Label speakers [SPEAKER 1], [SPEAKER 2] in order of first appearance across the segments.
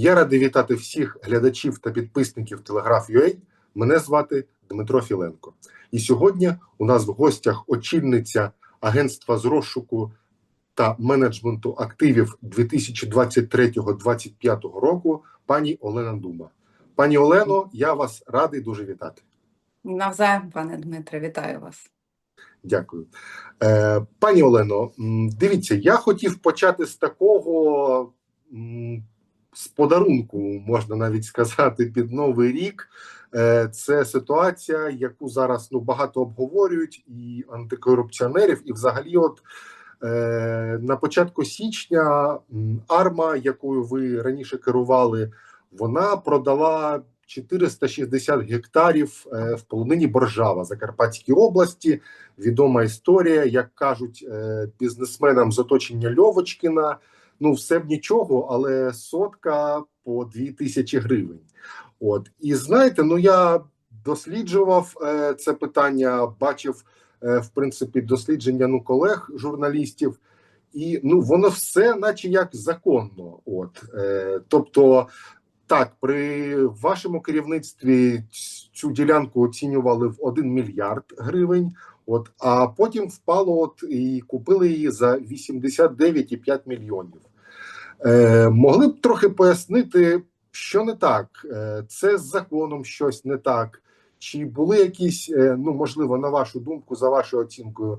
[SPEAKER 1] Я радий вітати всіх глядачів та підписників Телеграф.ua. Мене звати Дмитро Філенко. І сьогодні у нас в гостях очільниця агентства з розшуку та менеджменту активів 2023-2025 року, пані Олена Дума. Пані Олено, я вас радий дуже вітати.
[SPEAKER 2] Навзаєм, пане Дмитре, вітаю вас.
[SPEAKER 1] Дякую. Е, Пані Олено, дивіться, я хотів почати з такого з подарунку, можна навіть сказати, під Новий рік. Е, Це ситуація, яку зараз ну, багато обговорюють, і антикорупціонерів, і взагалі, от е, на початку січня арма, якою ви раніше керували, вона продала 460 гектарів е, в полонині Боржава Закарпатській області. Відома історія, як кажуть е, бізнесменам з оточення Льовочкіна. Ну, все б нічого, але сотка по 2 тисячі гривень. От і знаєте, ну я досліджував е, це питання, бачив е, в принципі дослідження ну колег журналістів, і ну воно все, наче як законно. От е, тобто, так, при вашому керівництві цю ділянку оцінювали в 1 мільярд гривень. От, а потім впало от і купили її за 89,5 мільйонів. Е, Могли б трохи пояснити, що не так? Е, Це з законом щось не так. Чи були якісь, е, ну можливо, на вашу думку, за вашою оцінкою,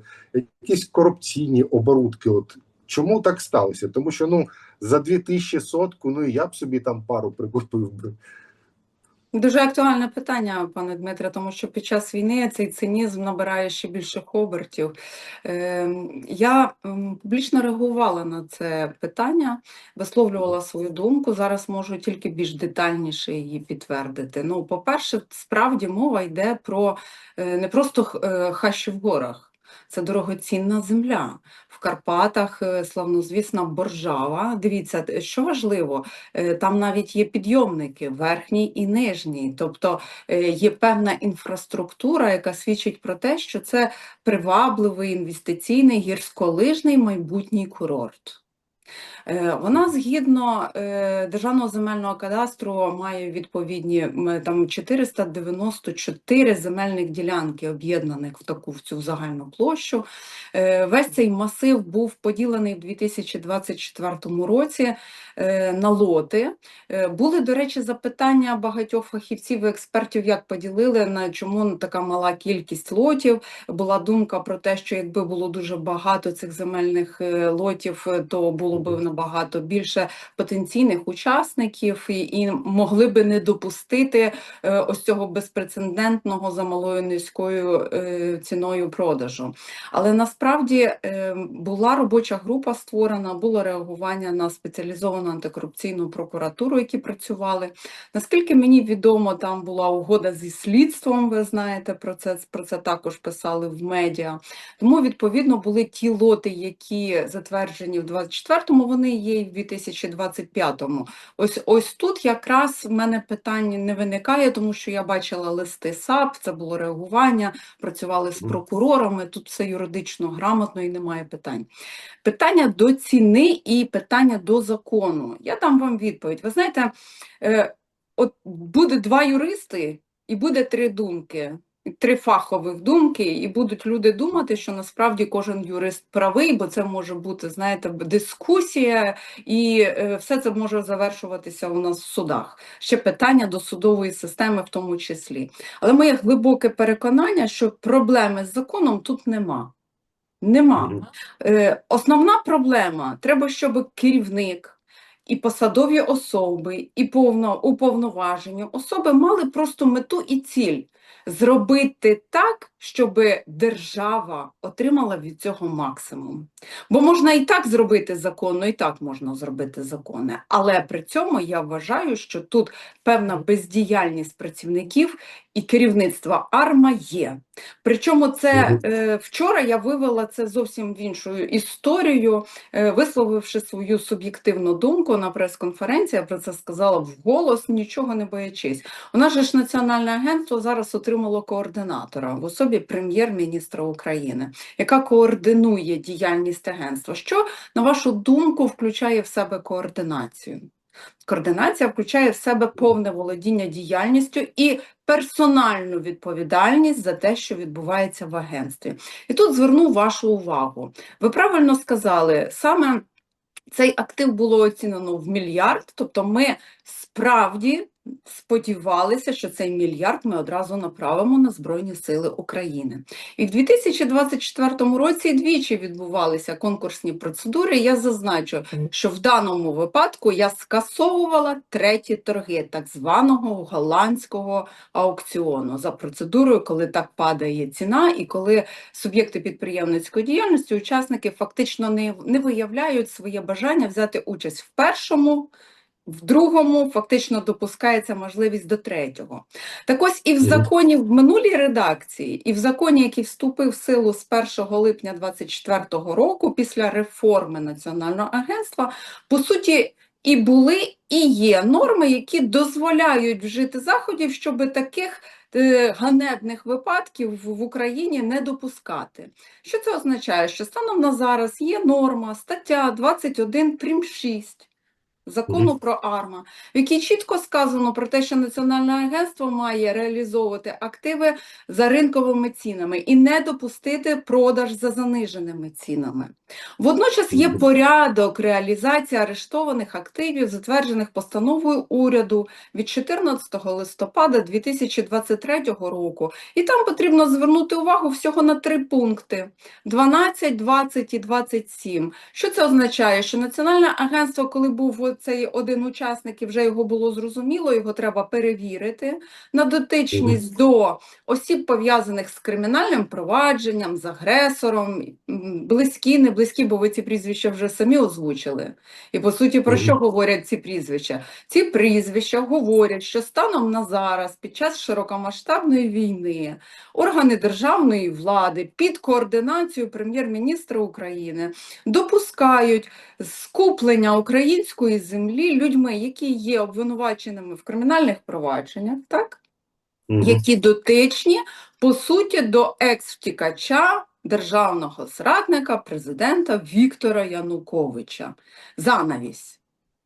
[SPEAKER 1] якісь корупційні оборудки? От чому так сталося? Тому що ну за 2000 сотку, ну і я б собі там пару прикупив би.
[SPEAKER 2] Дуже актуальне питання, пане Дмитре, тому що під час війни цей цинізм набирає ще більших обертів. Е, Я публічно реагувала на це питання, висловлювала свою думку. Зараз можу тільки більш детальніше її підтвердити. Ну, по-перше, справді мова йде про е, не просто е, хащі в горах. Це дорогоцінна земля. В Карпатах е, славнозвісна Боржава. Дивіться, що важливо, е, там навіть є підйомники, верхній і нижній. Тобто е, є певна інфраструктура, яка свідчить про те, що це привабливий інвестиційний гірськолижний майбутній курорт. Е, Вона згідно е, Державного земельного кадастру має відповідні там 494 земельних ділянки, об'єднаних в таку в цю загальну площу. Е, Весь цей масив був поділений в 2024 році на лоти. Були, до речі, запитання багатьох фахівців і експертів, як поділили, на чому така мала кількість лотів. Була думка про те, що якби було дуже багато цих земельних лотів, то було б набагато більше потенційних учасників і, і могли би не допустити е, ось цього безпрецедентного за малою низькою е, ціною продажу. Але насправді е, була робоча група створена, було реагування на спеціалізовану антикорупційну прокуратуру, які працювали. Наскільки мені відомо, там була угода зі слідством. Ви знаєте про це, про це також писали в медіа. Тому відповідно були ті лоти, які затверджені в 24-му, вони є і в 2025-му. Ось ось тут якраз в мене питань не виникає, тому що я бачила листи САП, це було реагування, працювали з прокурорами. Тут все юридично грамотно і немає питань. Питання до ціни і питання до закону. Я дам вам відповідь. Ви знаєте, е, от буде два юристи і буде три думки. Три фахових думки, і будуть люди думати, що насправді кожен юрист правий, бо це може бути, знаєте, дискусія, і е, все це може завершуватися у нас в судах. Ще питання до судової системи в тому числі. Але моє глибоке переконання, що проблеми з законом тут нема. Нема. Е, Основна проблема треба, щоб керівник і посадові особи, і повно, уповноважені особи мали просто мету і ціль зробити так, щоб держава отримала від цього максимум. Бо можна і так зробити законно, і так можна зробити закони. Але при цьому я вважаю, що тут певна бездіяльність працівників і керівництва АРМА є. Причому це е, вчора я вивела це зовсім в іншу історію, е, висловивши свою суб'єктивну думку на прес-конференції, я про це сказала вголос, нічого не боячись. У нас же ж національне агентство зараз отримало координатора в особі прем'єр-міністра України, яка координує діяльність агентства. Що, на вашу думку, включає в себе координацію? Координація включає в себе повне володіння діяльністю і персональну відповідальність за те, що відбувається в агентстві. І тут зверну вашу увагу. Ви правильно сказали, саме цей актив було оцінено в мільярд, тобто ми справді сподівалися, що цей мільярд ми одразу направимо на Збройні Сили України. І в 2024 році двічі відбувалися конкурсні процедури. Я зазначу, що в даному випадку я скасовувала треті торги так званого голландського аукціону за процедурою, коли так падає ціна, і коли суб'єкти підприємницької діяльності, учасники фактично не, не виявляють своє бажання взяти участь в першому. В другому фактично допускається можливість до третього. Так ось і в законі в минулій редакції, і в законі, який вступив в силу з 1 липня 2024 року після реформи Національного агентства, по суті, і були, і є норми, які дозволяють вжити заходів, щоб таких е, ганебних випадків в в Україні не допускати. Що це означає? Що станом на зараз є норма, стаття 21 прим. 6 закону про АРМА, в якій чітко сказано про те, що Національне агентство має реалізовувати активи за ринковими цінами і не допустити продаж за заниженими цінами. Водночас є порядок реалізації арештованих активів, затверджених постановою уряду від 14 листопада 2023 року. І там потрібно звернути увагу всього на три пункти: 12, 20 і 27. Що це означає? Що Національне агентство, коли був цей один учасник, і вже його було зрозуміло, його треба перевірити на дотичність до осіб, пов'язаних з кримінальним провадженням, з агресором, близькі, не близькі, бо ви ці прізвища вже самі озвучили. І по суті, про що говорять ці прізвища? Ці прізвища говорять, що станом на зараз, під час широкомасштабної війни, органи державної влади під координацією прем'єр-міністра України допускають скуплення української землі людьми, які є обвинуваченими в кримінальних провадженнях, так?
[SPEAKER 1] Угу.
[SPEAKER 2] які дотичні, по суті, до екс-втікача, державного зрадника, президента Віктора Януковича. Занавість.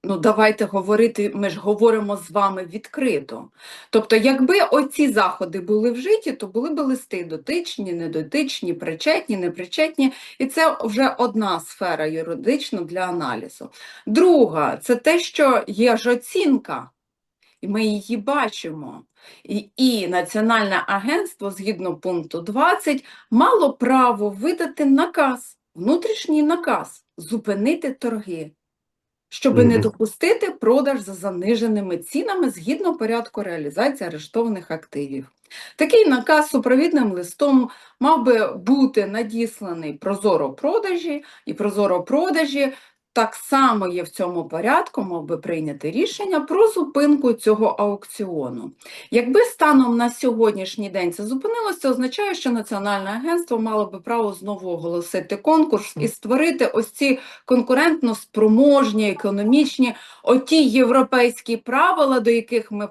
[SPEAKER 2] Ну, давайте говорити, ми ж говоримо з вами відкрито. Тобто, якби оці заходи були вжиті, то були б листи дотичні, недотичні, причетні, непричетні, і це вже одна сфера юридична для аналізу. Друга, це те, що є ж оцінка, і ми її бачимо. І, і Національне агентство, згідно пункту 20, мало право видати наказ, внутрішній наказ, зупинити торги, щоб не допустити продаж за заниженими цінами згідно порядку реалізації арештованих активів. Такий наказ супровідним листом мав би бути надісланий Прозоро продажі, і Прозоро продажі так само є в цьому порядку, мав би прийняти рішення про зупинку цього аукціону. Якби станом на сьогоднішній день це зупинилося, це означає, що Національне агентство мало би право знову оголосити конкурс і створити ось ці конкурентно спроможні, економічні, оті європейські правила, до яких ми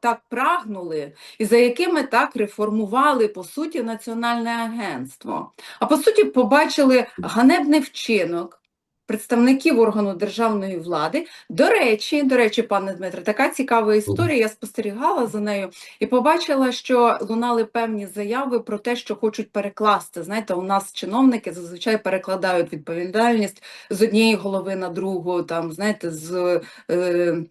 [SPEAKER 2] так прагнули, і за якими так реформували по суті Національне агентство. А по суті, побачили ганебний вчинок представників органу державної влади. До речі, до речі, пане Дмитре, така цікава історія. Я спостерігала за нею і побачила, що лунали певні заяви про те, що хочуть перекласти. Знаєте, у нас чиновники зазвичай перекладають відповідальність з однієї голови на другу, там знаєте, з. Е,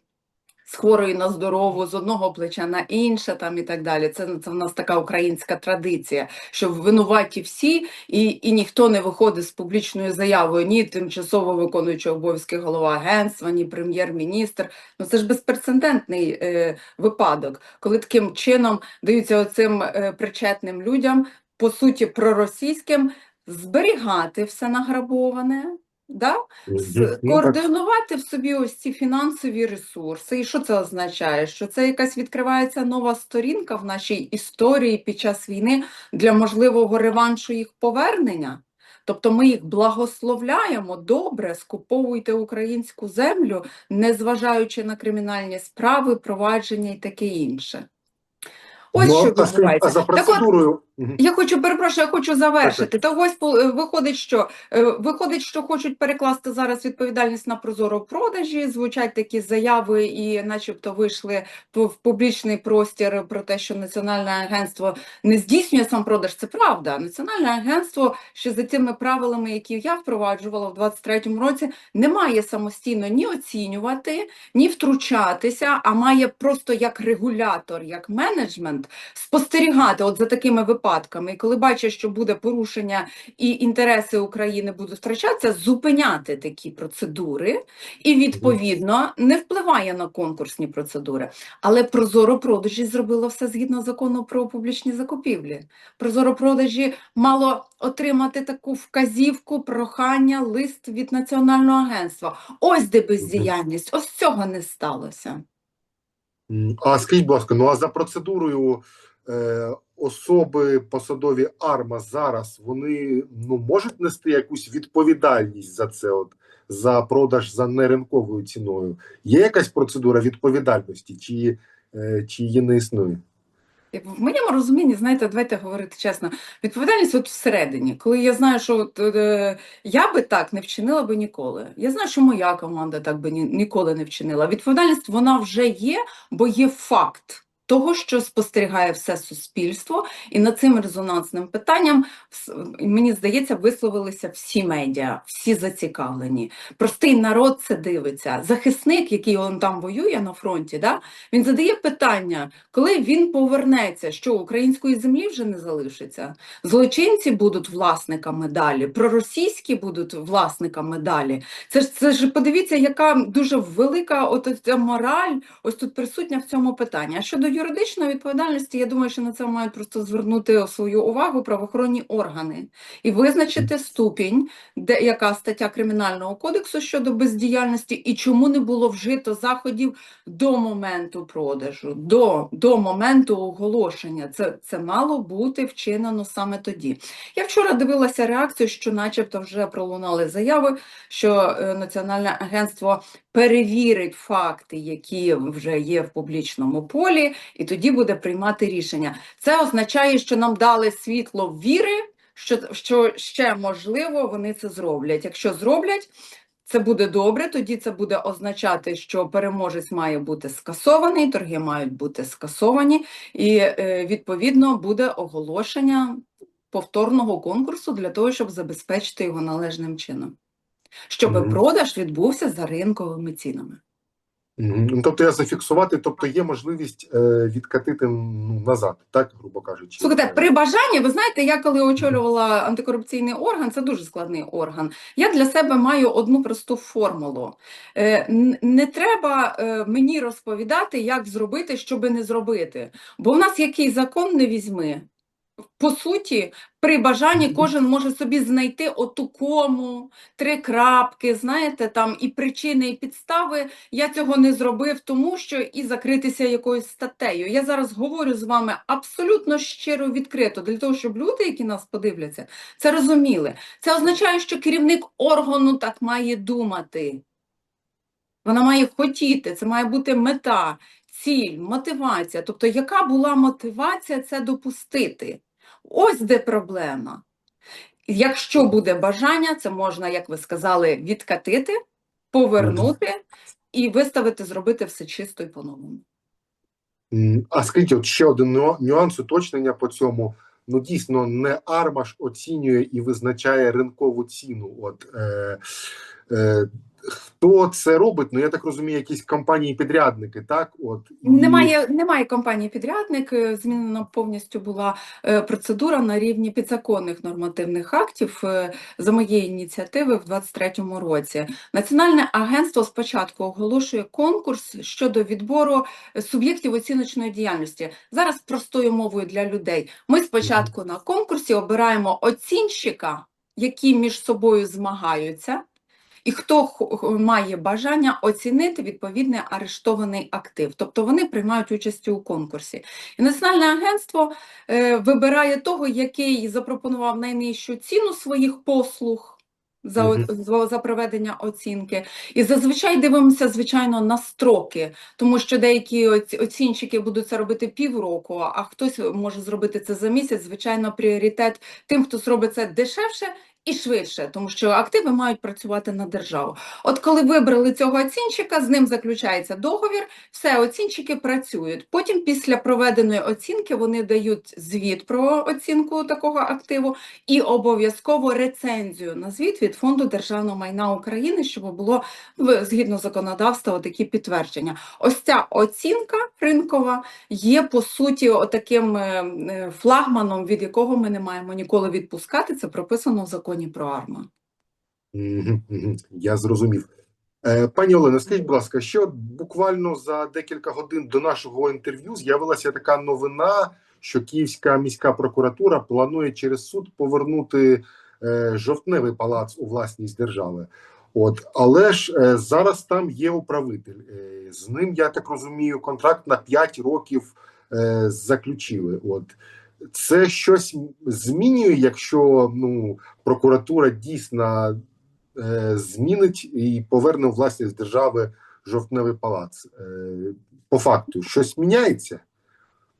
[SPEAKER 2] з хворої на здорову, з одного плеча на інше, там і так далі. Це, це в нас така українська традиція, що винуваті всі, і, і ніхто не виходить з публічною заявою, ні тимчасово виконуючий обов'язки голова агентства, ні прем'єр-міністр. Ну це ж безпрецедентний е, випадок, коли таким чином даються оцим е, причетним людям, по суті, проросійським, зберігати все награбоване. Да?
[SPEAKER 1] Так.
[SPEAKER 2] координувати в собі ось ці фінансові ресурси. І що це означає? Що це якась відкривається нова сторінка в нашій історії під час війни для можливого реваншу їх повернення? Тобто ми їх благословляємо, добре, скуповуйте українську землю, незважаючи на кримінальні справи, провадження і таке інше. Ось
[SPEAKER 1] Ну,
[SPEAKER 2] що відбувається.
[SPEAKER 1] За
[SPEAKER 2] Так от,
[SPEAKER 1] процедурою.
[SPEAKER 2] Я хочу, перепрошую, я хочу завершити. То ось е, виходить, що Е, виходить, що хочуть перекласти зараз відповідальність на прозоро продажі. Звучать такі заяви, і, начебто, вийшли в в публічний простір про те, що національне агентство не здійснює сам продаж. Це правда. Національне агентство ще за тими правилами, які я впроваджувала в 23-му році, не має самостійно ні оцінювати, ні втручатися, а має просто як регулятор, як менеджмент спостерігати от за такими випадками. І коли бачить, що буде порушення і інтереси України будуть втрачатися, зупиняти такі процедури і відповідно не впливає на конкурсні процедури. Але Прозоро продажі зробило все згідно закону про публічні закупівлі. Прозоро продажі мало отримати таку вказівку, прохання, лист від національного агентства. Ось де бездіяльність, ось цього не сталося.
[SPEAKER 1] А скажіть, будь ласка, ну а за процедурою особи посадові АРМА зараз вони ну можуть нести якусь відповідальність за це, от за продаж за неринковою ціною? Є якась процедура відповідальності, чи, е, чи її не існує?
[SPEAKER 2] В моєму розумінні, знаєте, давайте говорити чесно, відповідальність от всередині. Коли я знаю, що от, е, я би так не вчинила би ніколи. Я знаю, що моя команда так би ні, ніколи не вчинила. Відповідальність вона вже є, бо є факт того, що спостерігає все суспільство, і над цим резонансним питанням мені здається, висловилися всі медіа, всі зацікавлені. Простий народ це дивиться. Захисник, який он там воює на фронті, да, він задає питання. Коли він повернеться, що української землі вже не залишиться, злочинці будуть власниками далі, проросійські будуть власниками далі. Це ж це ж подивіться, яка дуже велика от ця мораль ось тут присутня в цьому питанні. А щодо юридичної відповідальності, я думаю, що на це мають просто звернути свою увагу правоохоронні органи і визначити ступінь, де яка стаття кримінального кодексу щодо бездіяльності, і чому не було вжито заходів до моменту продажу, до, до моменту оголошення. Це, це мало бути вчинено саме тоді. Я вчора дивилася реакцію, що, начебто, вже пролунали заяви, що е, Національне агентство перевірить факти, які вже є в публічному полі, і тоді буде приймати рішення. Це означає, що нам дали світло віри, що, що ще можливо вони це зроблять. Якщо зроблять, це буде добре, тоді це буде означати, що переможець має бути скасований, торги мають бути скасовані, і е, відповідно буде оголошення повторного конкурсу для того, щоб забезпечити його належним чином, щоб
[SPEAKER 1] Мгм.
[SPEAKER 2] продаж відбувся за ринковими цінами.
[SPEAKER 1] Ну, Тобто я зафіксувати, тобто є можливість е, відкатити ну, назад, так, грубо кажучи.
[SPEAKER 2] Слухайте, при бажанні, ви знаєте, я коли очолювала антикорупційний орган, це дуже складний орган. Я для себе маю одну просту формулу. Е, Не треба е, мені розповідати, як зробити, щоби не зробити. Бо в нас який закон не візьми. По суті, при бажанні кожен може собі знайти оту кому, три крапки, знаєте, там і причини, і підстави. Я цього не зробив, тому що і закритися якоюсь статтею. Я зараз говорю з вами абсолютно щиро відкрито, для того, щоб люди, які нас подивляться, це розуміли. Це означає, що керівник органу так має думати. Вона має хотіти, це має бути мета, ціль, мотивація. Тобто, яка була мотивація це допустити? Ось де проблема. Якщо буде бажання, це можна, як ви сказали, відкатити, повернути і виставити, зробити все чисто і по-новому.
[SPEAKER 1] А скажіть, от ще один нюанс уточнення по цьому. Ну, дійсно, не Армаш оцінює і визначає ринкову ціну. От е, е, хто це робить? Ну я так розумію, якісь компанії-підрядники, так? От і-
[SPEAKER 2] Немає, немає компанії підрядник. е, Змінена повністю була е, процедура на рівні підзаконних нормативних актів е, за моєї ініціативи в 2023 році. Національне агентство спочатку оголошує конкурс щодо відбору суб'єктів оціночної діяльності. Зараз простою мовою для людей. Ми спочатку на конкурсі обираємо оцінщика, які між собою змагаються. І хто має бажання оцінити відповідний арештований актив, тобто вони приймають участь у конкурсі. І Національне агентство е, вибирає того, який запропонував найнижчу ціну своїх послуг, за, о-
[SPEAKER 1] Мгм.
[SPEAKER 2] за, проведення оцінки. І зазвичай дивимося, звичайно, на строки, тому що деякі оці- оцінщики будуть це робити півроку, а хтось може зробити це за місяць. Звичайно, пріоритет тим, хто зробить це дешевше і швидше, тому що активи мають працювати на державу. От коли вибрали цього оцінщика, з ним заключається договір, все, оцінщики працюють. Потім, після проведеної оцінки, вони дають звіт про оцінку такого активу і обов'язково рецензію на звіт від Фонду державного майна України, щоб було згідно законодавства такі підтвердження. Ось ця оцінка ринкова є по суті отаким е, е, флагманом, від якого ми не маємо ніколи відпускати. Це прописано в законі про АРМА.
[SPEAKER 1] Я зрозумів. Е, Пані Олено, скажіть, будь ласка, що буквально за декілька годин до нашого інтерв'ю з'явилася така новина, що Київська міська прокуратура планує через суд повернути е, жовтневий палац у власність держави. От, але ж е, зараз там є управитель. З ним, я так розумію, контракт на 5 років заключили. От це щось змінює, якщо ну прокуратура дійсно е, змінить і поверне власність держави жовтневий палац. Е, по факту, щось міняється?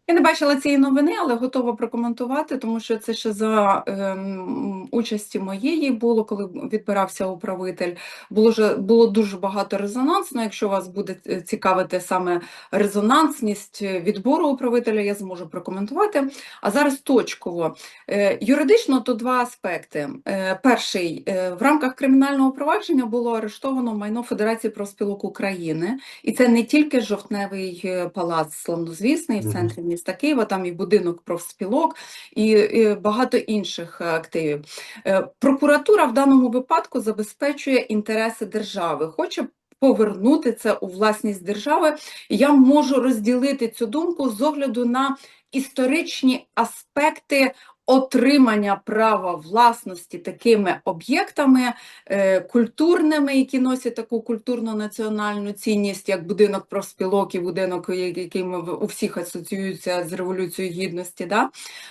[SPEAKER 2] Я не бачила цієї новини, але готова прокоментувати, тому що це ще за ем, участі моєї було, коли відбирався управитель. Було було дуже багато резонансно. Якщо вас буде е, цікавити саме резонансність е, відбору управителя, я зможу прокоментувати. А зараз точково. Е, юридично то два аспекти. Е, перший е, в рамках кримінального провадження було арештовано майно Федерації профспілок України, і це не тільки жовтневий е, палац славнозвісний в центрі міста Києва, там і будинок профспілок, і, багато інших е, активів. Е, Прокуратура в даному випадку забезпечує інтереси держави, хоче повернути це у власність держави. Я можу розділити цю думку з огляду на історичні аспекти отримання права власності такими об'єктами е, культурними, які носять таку культурно-національну цінність, як будинок профспілок і будинок, я- який у всіх асоціюється з Революцією Гідності, да?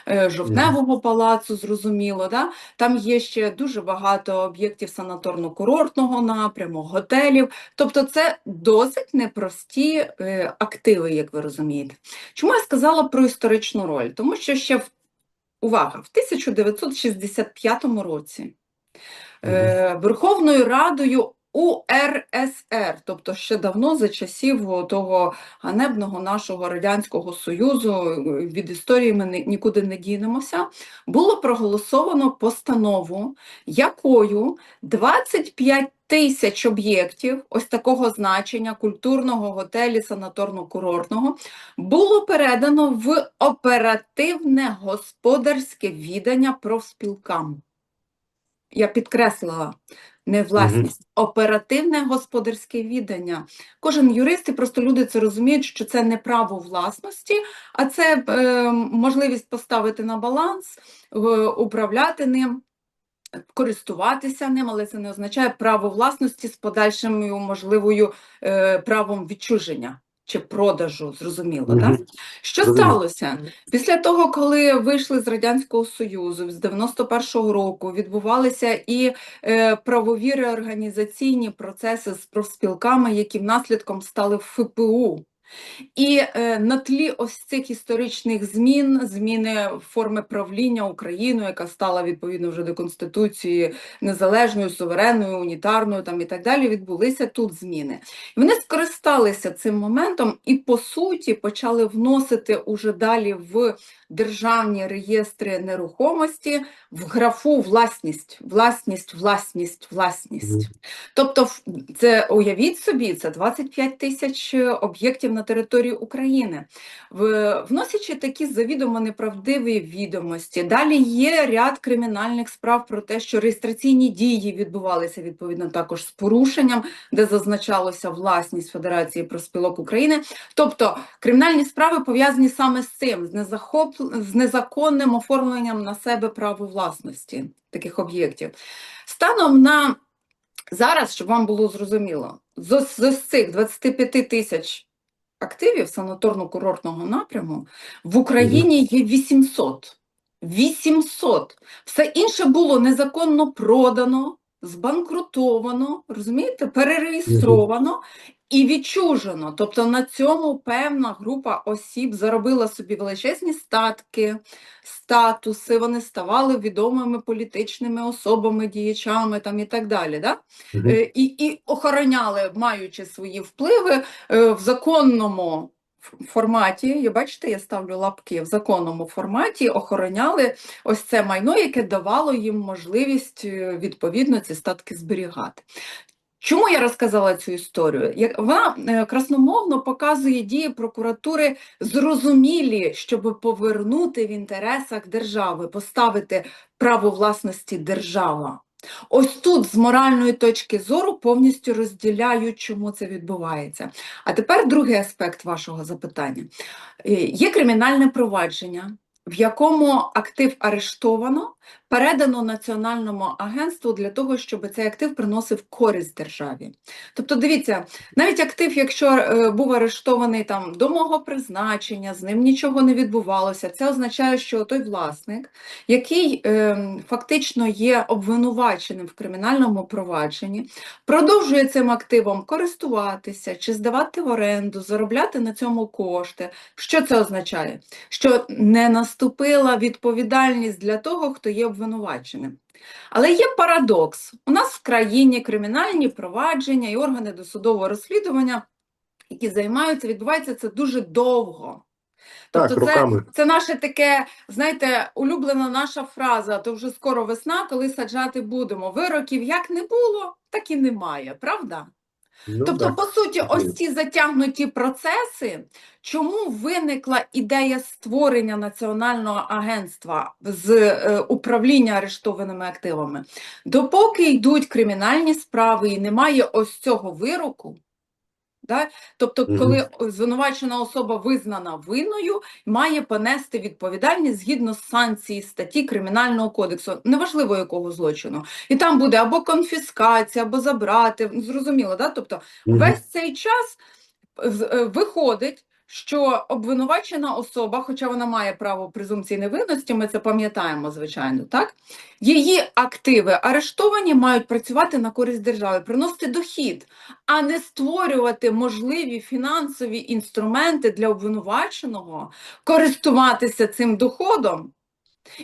[SPEAKER 2] е, Жовтневого палацу, зрозуміло. Да? Там є ще дуже багато об'єктів санаторно-курортного напряму, готелів. Тобто це досить непрості е, активи, як ви розумієте. Чому я сказала про історичну роль? Тому що ще в увага, в 1965 році е, Верховною Радою УРСР, тобто ще давно за часів того ганебного нашого Радянського Союзу, від історії ми нікуди не дінемося, було проголосовано постанову, якою 25 тисяч об'єктів ось такого значення культурного готелі санаторно-курортного було передано в оперативне господарське відання профспілкам. Я підкреслила не власність, оперативне господарське відання. Кожен юрист і просто люди це розуміють, що це не право власності, а це е, можливість поставити на баланс, е, управляти ним. Користуватися ним, але це не означає право власності з подальшим можливою е, правом відчуження чи продажу, зрозуміло,
[SPEAKER 1] Мгм.
[SPEAKER 2] так? Що
[SPEAKER 1] Зрозуміло.
[SPEAKER 2] сталося? Після того, коли вийшли з Радянського Союзу, з 91-го року відбувалися і е, правові реорганізаційні процеси з профспілками, які наслідком стали ФПУ. І е, на тлі ось цих історичних змін, зміни форми правління Україною, яка стала відповідно вже до Конституції незалежною, суверенною, унітарною там і так далі, відбулися тут зміни. І вони скористалися цим моментом і по суті почали вносити уже далі в державні реєстри нерухомості в графу власність, власність, власність, власність. Тобто, це уявіть собі, це 25 тисяч об'єктів на території України. Вносячи такі завідомо неправдиві відомості, далі є ряд кримінальних справ про те, що реєстраційні дії відбувалися відповідно також з порушенням, де зазначалося власність Федерації профспілок України. Тобто кримінальні справи пов'язані саме з цим, з, незахоп... з незаконним оформленням на себе права власності таких об'єктів. Станом на зараз, щоб вам було зрозуміло, з, з цих 25 тисяч активів санаторно-курортного напряму в Україні є 800. 800. Все інше було незаконно продано, збанкрутовано, розумієте, перереєстровано і відчужено. Тобто на цьому певна група осіб заробила собі величезні статки, статуси, вони ставали відомими політичними особами, діячами там, і так далі. Да? Е, і, і охороняли, маючи свої впливи е, в законному форматі. Я бачите, я ставлю лапки в законному форматі, охороняли ось це майно, яке давало їм можливість е, відповідно ці статки зберігати. Чому я розказала цю історію? Як вона е, красномовно показує дії прокуратури зрозумілі, щоб повернути в інтересах держави, поставити право власності держава. Ось тут з моральної точки зору повністю розділяю, чому це відбувається. А тепер другий аспект вашого запитання. Е, Є кримінальне провадження, в якому актив арештовано, передано Національному агентству для того, щоб цей актив приносив користь державі. Тобто, дивіться, навіть актив, якщо е, був арештований там до мого призначення, з ним нічого не відбувалося, це означає, що той власник, який е, фактично є обвинуваченим в кримінальному провадженні, продовжує цим активом користуватися чи здавати в оренду, заробляти на цьому кошти. Що це означає? Що не наступила відповідальність для того, хто є обвинуваченим. Але є парадокс. У нас в країні кримінальні провадження і органи досудового розслідування, які займаються, відбувається це дуже довго.
[SPEAKER 1] Так,
[SPEAKER 2] Тобто це,
[SPEAKER 1] роками.
[SPEAKER 2] це наше таке, знаєте, улюблена наша фраза, то вже скоро весна, коли саджати будемо. Вироків як не було, так і немає, правда?
[SPEAKER 1] Ну,
[SPEAKER 2] Тобто,
[SPEAKER 1] так.
[SPEAKER 2] по суті, ось ці затягнуті процеси, чому виникла ідея створення національного агентства з е, управління арештованими активами? Допоки йдуть кримінальні справи і немає ось цього вироку, да? тобто, коли звинувачена особа визнана винною, має понести відповідальність згідно з санкції статті Кримінального кодексу, неважливо якого злочину. І там буде або конфіскація, або забрати. Зрозуміло, да? тобто. Весь цей час е, виходить, що обвинувачена особа, хоча вона має право презумпції невинності, ми це пам'ятаємо, звичайно, так? Її активи арештовані мають працювати на користь держави, приносити дохід, а не створювати можливі фінансові інструменти для обвинуваченого, користуватися цим доходом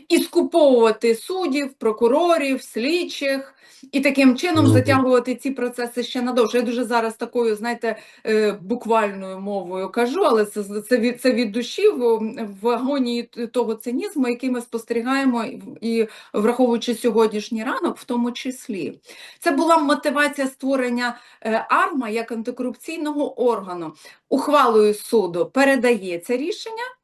[SPEAKER 2] і скуповувати суддів, прокурорів, слідчих, і таким чином
[SPEAKER 1] Мгм.
[SPEAKER 2] затягувати ці процеси ще надовше. Я дуже зараз такою, знаєте, е, буквальною мовою кажу, але це, це, від, це від душі в, в агонії того цинізму, який ми спостерігаємо, і, і враховуючи сьогоднішній ранок, в тому числі. Це була мотивація створення е, АРМА як антикорупційного органу. Ухвалою суду передається рішення.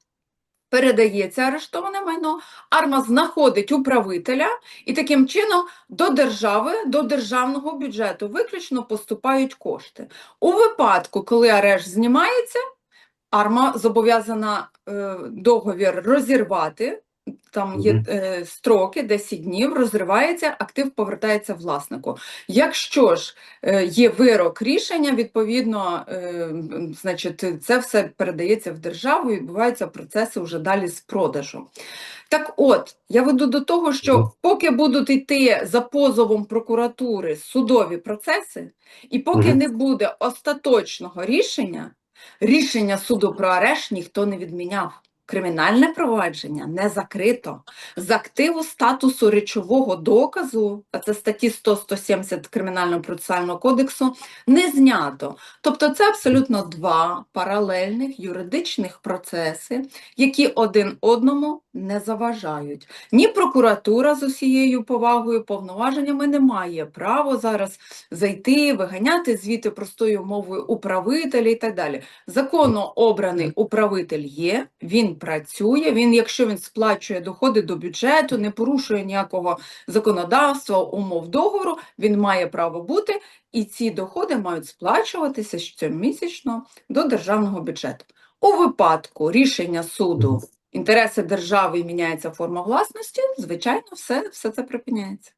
[SPEAKER 2] Передається арештоване майно, АРМА знаходить управителя, і таким чином до держави, до державного бюджету виключно поступають кошти. У випадку, коли арешт знімається, АРМА зобов'язана е, договір розірвати. Там є е, строки, 10 днів, розривається, актив повертається власнику. Якщо ж е, є вирок рішення, відповідно, е, значить, це все передається в державу і відбуваються процеси вже далі з продажу. Так от, я веду до того, що поки будуть йти за позовом прокуратури судові процеси, і поки
[SPEAKER 1] Мгм.
[SPEAKER 2] не буде остаточного рішення, рішення суду про арешт ніхто не відміняв. Кримінальне провадження не закрито. З активу статусу речового доказу, а це статті 100-170 Кримінального процесуального кодексу, не знято. Тобто це абсолютно два паралельних юридичних процеси, які один одному не заважають. Ні прокуратура з усією повагою, повноваженнями не має права зараз зайти, виганяти звідти простою мовою управителя і так далі. Законно обраний управитель є, він працює, він, якщо він сплачує доходи до бюджету, не порушує ніякого законодавства, умов договору, він має право бути, і ці доходи мають сплачуватися щомісячно до державного бюджету. У випадку рішення суду інтереси держави і міняється форма власності, звичайно, все, все це припиняється.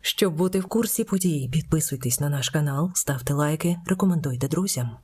[SPEAKER 3] Щоб бути в курсі подій, підписуйтесь на наш канал, ставте лайки, рекомендуйте друзям.